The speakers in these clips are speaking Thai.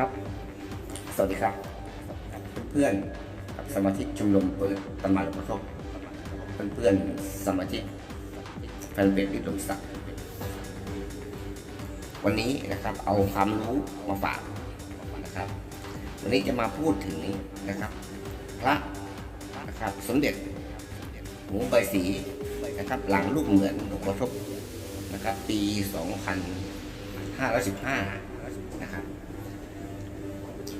ครับ สวัสดีครับ เพื่อนสมาชิกชมรมเปิดตำนาหลวงพ่อทบเพื่อนๆสมาชิกแฟนเพจที่หลวงศักดิ์วันนี้นะครับเอาความรู้มาฝากนะครับ วันนี้จะมาพูดถึงนะครับ พระนะครับสมเด็จหลวงใบศรีนะครับ หลังลูกเหมือนหลวงพ่อทบนะครับ ปี 2515 นะครับ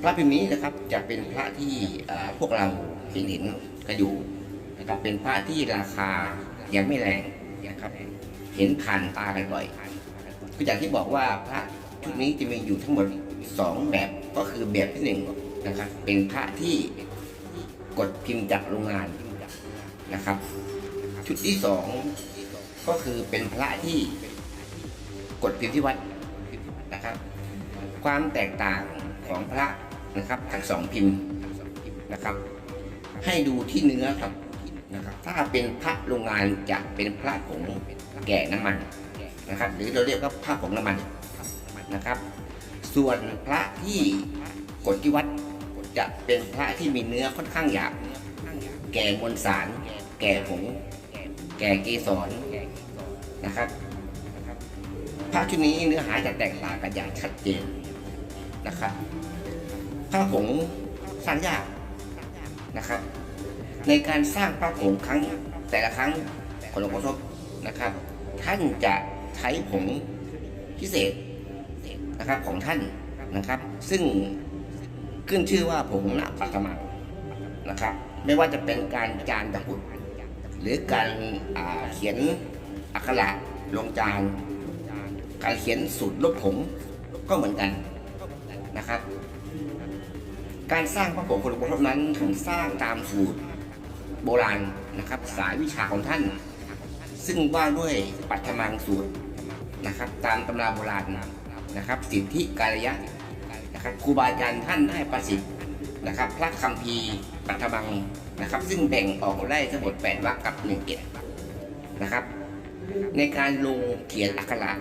พระพิมพ์นี้นะครับจะเป็นพระที่พวกเราเห็นเห็นกันอยู่นะครับเป็นพระที่ราคายังไม่แรงนะครับเห็นผ่านตากันบ่อยคืออย่างที่บอกว่าพระชุดนี้จะมีอยู่ทั้งหมดสองแบบก็คือแบบที่หนึ่งนะครับเป็นพระที่กดพิมพ์จากโรงงานนะครับ ชุดที่สองก็คือเป็นพระที่กดพิมพ์ที่วัดนะครับ ความแตกต่างของพระ นะครับทั้งสองพิมพ์นะครับ ให้ดูที่เนื้อครับนะครับ ถ้าเป็นพระโรงงานจะเป็นพระผงแก่น้ำมันนะครับ หรือเราเรียกว่าพระผงน้ำมันนะครับ ส่วนพระที่กดที่วัดจะเป็นพระที่มีเนื้อค่อนข้างหยาบแก่มวลสาร แก่ผงแก่เกสรนะครับพระชุดนี้เนื้อหาจะแตกต่างกันอย่างชัดเจนนะครับ พระผงสร้างยากนะครับ ในการสร้างพระผงครั้งแต่ละครั้งของหลวงพ่อทบนะครับ ท่านจะใช้ผงพิเศษนะครับของท่านนะครับ ซึ่งขึ้นชื่อว่าผงณปัตมังนะครับ ไม่ว่าจะเป็นการจานตะกุดหรือการเขียนอักขระลงจาน การเขียนสูตรลบผงก็เหมือนกันนะครับ การสร้างพระผงคนลวงพ่อทบนั้นท่านสร้างตามสูตรโบราณนะครับ สายวิชาของท่าน ซึ่งว่าด้วยปัทมังสูตรนะครับ ตามตำราโบราณนะครับ สิทธิกาลยะนะครับครูบาอาจารย์ท่านได้ประสิทธิ์นะครับ พระคัมภีร์ปัทมังนะครับ ซึ่งแบ่งออกได้ทั้งหมดแปดวรรคกับหนึ่งเกตนะครับ ในการลงเขียนอักขระ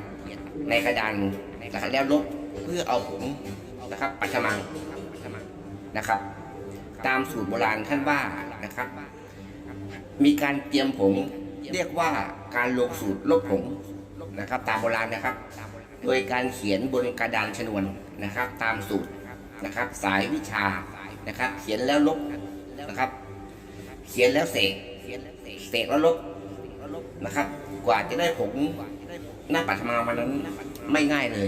ในกระดานนะครับแล้วลบเพื่อเอาผงนะครับปัทมัง นะครับ ตามสูตรโบราณท่านว่านะครับ มีการเตรียมผงเรียกว่าการลงสูตรลบผงนะครับ ตามโบราณนะครับ โดยการเขียนบนกระดานชนวนนะครับ ตามสูตรนะครับ สายวิชานะครับ เขียนแล้วลบนะครับ เขียนแล้วเสกเสกแล้วลบนะครับ กว่าจะได้ผงหน้าปัทมาวันนั้นไม่ง่ายเลย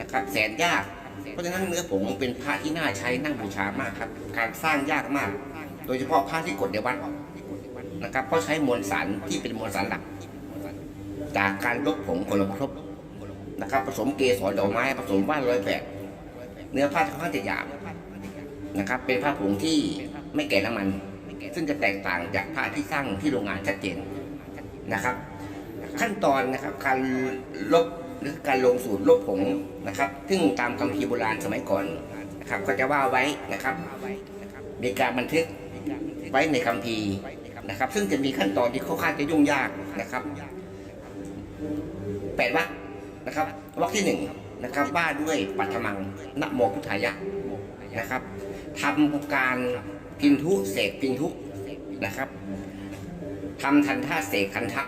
นะครับ แสนยาก เพราะฉะนั้นเนื้อผงเป็นพระที่น่าใช้น่าบูชามากครับ การสร้างยากมาก โดยเฉพาะพระที่กดในวัดนะครับเพราะใช้มวลสารที่เป็นมวลสารหลัก จากการลบผงคนละครบนะครับผสมเกสรดอกไม้ผสมว่านร้อยแปดเนื้อผ้าค่อนข้างจะหยาบนะครับ เป็นผ้าผงที่ไม่แก่น้ำมัน ซึ่งจะแตกต่างจากผ้าที่สร้างที่โรงงานชัดเจนนะครับ ขั้นตอนนะครับการลบ หรือการลงสูตรลบผงนะครับ ซึ่งตามคัมภีโบราณสมัยก่อนนะครับก็จะว่าไว้นะครับ มีการบันทึกไว้ในคัมภีนะครับ ซึ่งจะมีขั้นตอนที่ค่อนข้างจะยุ่งยากนะครับแปดวรรคนะครับวรรคที่หนึ่งนะครับว่าด้วยปัทมังนโมพุทธายะนะครับทำการพินทุเสกพินทุนะครับทำทันท่าเสกคันทะ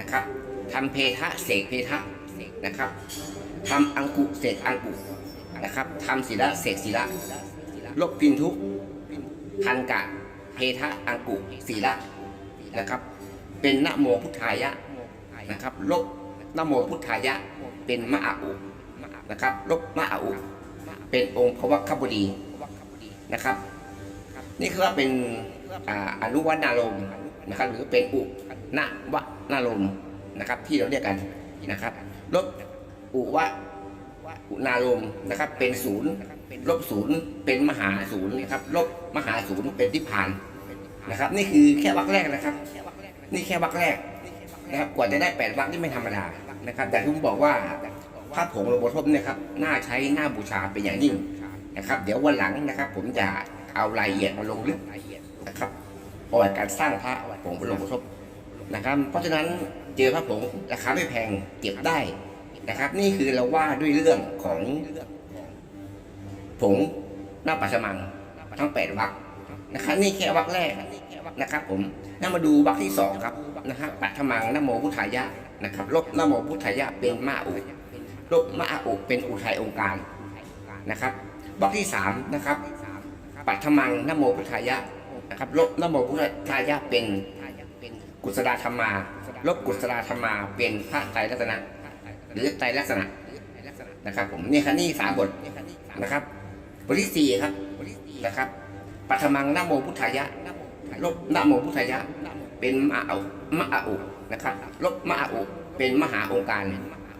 นะครับทำเพทะเสกเพทะ นะครับทำอังกุเสกอังกุนะครับทำศิละเสกศิละลบพินทุทันกะเพทะอังกุศีละนะครับ เป็นนโมพุทธายะนะครับ ลบนโมพุทธายะ เป็นมะอาอุนะครับ ลบมะอาอุเป็นองค์พระวัคคบดีนะครับ นี่คือว่าเป็นอนุวัณารมนะครับหรือเป็นอุณวนารมนะครับ ที่เราเรียกกันนะครับ ลบอุวะอุณารมนะครับ เป็นศูนย์ลบศูนย์เป็นมหาศูนย์นะครับ ลบมหาศูนย์เป็นทิพพานนะครับ นี่คือแค่วรรคแรกนะครับ นี่แค่วรรคแรกนะครับกว่าจะได้แปดวรรคนี่ไม่ธรรมดานะครับ แต่ที่ผมบอกว่าพระผงโลโบทบเนี่ยครับน่าใช้น่าบูชาเป็นอย่างยิ่งนะครับ เดี๋ยววันหลังนะครับ ผมจะเอารายละเอียดมาลงลึกนะครับประวัติการสร้างพระผงโลโบทบนะครับ เพราะฉะนั้น เจอพระผงราคาไม่แพงเก็บได้นะครับ นี่คือเราว่าด้วยเรื่องของผงหน้าปัสมังทั้งแปดวรรคนะครับนี่แค่วรรคแรกนะครับ ผมน่ามาดูวรรคที่สองครับนะฮะปัทมังนโมพุทธายะนะครับลบนโมพุทธายะเป็นมาอุลบมาอุเป็นอุทัยองค์การนะครับวรรคที่สามนะครับปัทมังนโมพุทธายะนะครับลบนโมพุทธายะเป็นกุศลธรรมา ลบกุศลธรรมาเป็นพระไตรรัตนะหรือไตรลักษณะนะครับผมนี่ครับนี่สามบทนะครับบทที่สี่ครับนะครับปัทมังนโมพุทธายะลบนโมพุทธายะ เป็นมะอุมะอุนะครับลบมะอุเป็นมหาองค์การ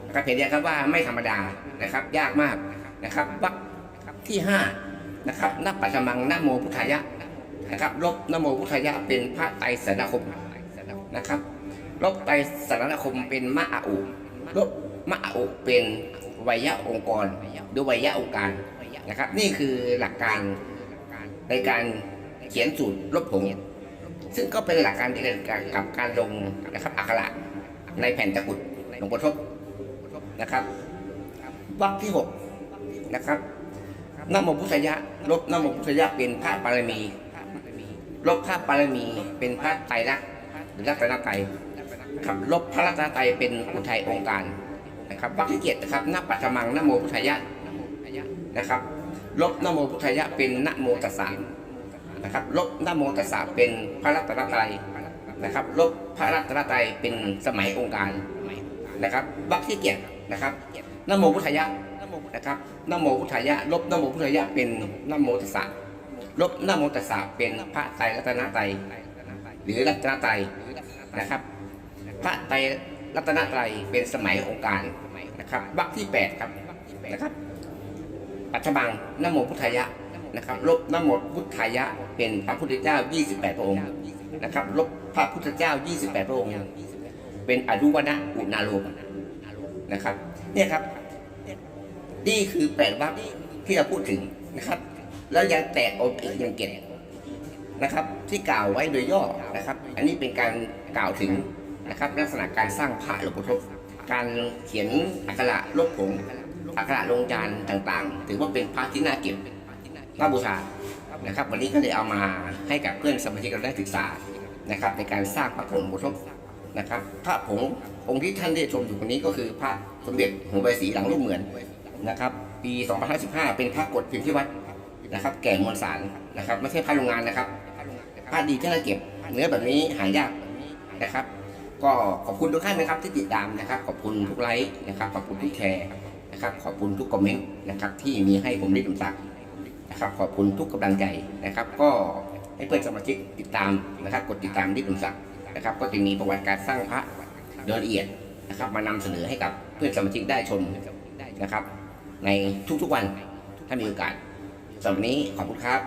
นะครับเห็นยังครับว่าไม่ธรรมดานะครับ ยากมากนะครับวรรคที่ห้านะครับนับปัทมังนโมพุทธายะนะครับลบนโมพุทธายะเป็นพระไตรสรณคมนะครับ ลบไตรสรณคมเป็นมะอุลบมะอุเป็นไวยะองค์กรหรือไวยะองค์การนะครับ นี่คือหลักการในการเขียนสูตรลบผงซึ่งก็เป็นหลักการเดียวกันกับการลงนะครับอักขระในแผ่นตะกุดหลวงพ่อทบนะครับวรรคที่หกนะครับนโมพุทธยะ ลบนโมพุทธยะเป็นพระปารมี ลบพระปารมีเป็นพระไตรลักษณ์หรือรัตนตรัยครั บลบพระรัตนตรัยเป็นอุทัยองค์การนะครับวรรคที่เจ็ดนะครับนปัตมังนโมพุทธายะนะครับ ลบนโมพุทธายะเป็นนโมตัสสะนะครับ ลบนโมตัสสะเป็นพระรัตนตรัยนะครับ ลบพระรัตนตรัยเป็นสมัยองค์การนะครับวรรคที่เจ็ดนะครับนโมพุทธายะนะครับนโมพุทธายะ ลบนโมพุทธายะเป็นนโมตัสสะลบนโมตัสสะเป็นพระไตรรัตนตรัยหรือรัตนตรัยนะครับ พระไตรรัตนตรัยเป็นสมัยองค์การนะครับวรรคที่แปดครับนะครับ ปัจบังนโมพุทธายะนะครับ ลบนโมพุทธายะ เป็นพระพุทธเจ้า 28 พระองค์นะครับ ลบพระพุทธเจ้า 28 พระองค์เป็นอนุวนะอุณาโลมนะครับ เนี่ยครับ นี่คือแปดวรรคที่เราพูดถึงนะครับ แล้วยังแตกออกอีกยังเก็บนะครับ ที่กล่าวไว้โดยย่อนะครับ อันนี้เป็นการกล่าวถึง นะครับ ลักษณะการสร้างพระหลวงพ่อทบการเขียนอักขระลบผงอักขระลงจานต่างๆ ถือว่าเป็นพระที่น่าเก็บน่าบูชานะครับ วันนี้ก็เลยเอามาให้กับเพื่อนสมาชิกเราได้ศึกษานะครับ ในการสร้างพระผงบุทบนะครับ พระผงองค์ที่ท่านได้ชมอยู่คนนี้ก็คือพระสมเด็จหัวใบสีหลังรูปเหมือนนะครับ ปี 2515 เป็นพระกฎพิมพ์ที่วัดนะครับ แก่มวลสารนะครับ ไม่ใช่พระโรงงานนะครับพระดีที่น่าเก็บ เนื้อแบบนี้หายากนะครับ ก็ขอบคุณทุกท่านนะครับที่ติดตามนะครับ ขอบคุณทุกไลค์นะครับ ขอบคุณทุกแชร์นะครับ ขอบคุณทุกคอมเมนต์นะครับ ที่มีให้ผมได้ดูสักนะครับ ขอบคุณทุกกำลังใจนะครับ ก็ให้เพื่อนสมาชิกติดตามนะครับ กดติดตามดิบุญศักดิ์นะครับ ก็จะมีประวัติการสร้างพระโดยละเอียดนะครับ มานำเสนอให้กับเพื่อนสมาชิกได้ชมนะครับ ในทุกๆวันถ้ามีโอกาสสำหรับนี้ขอบคุณครับ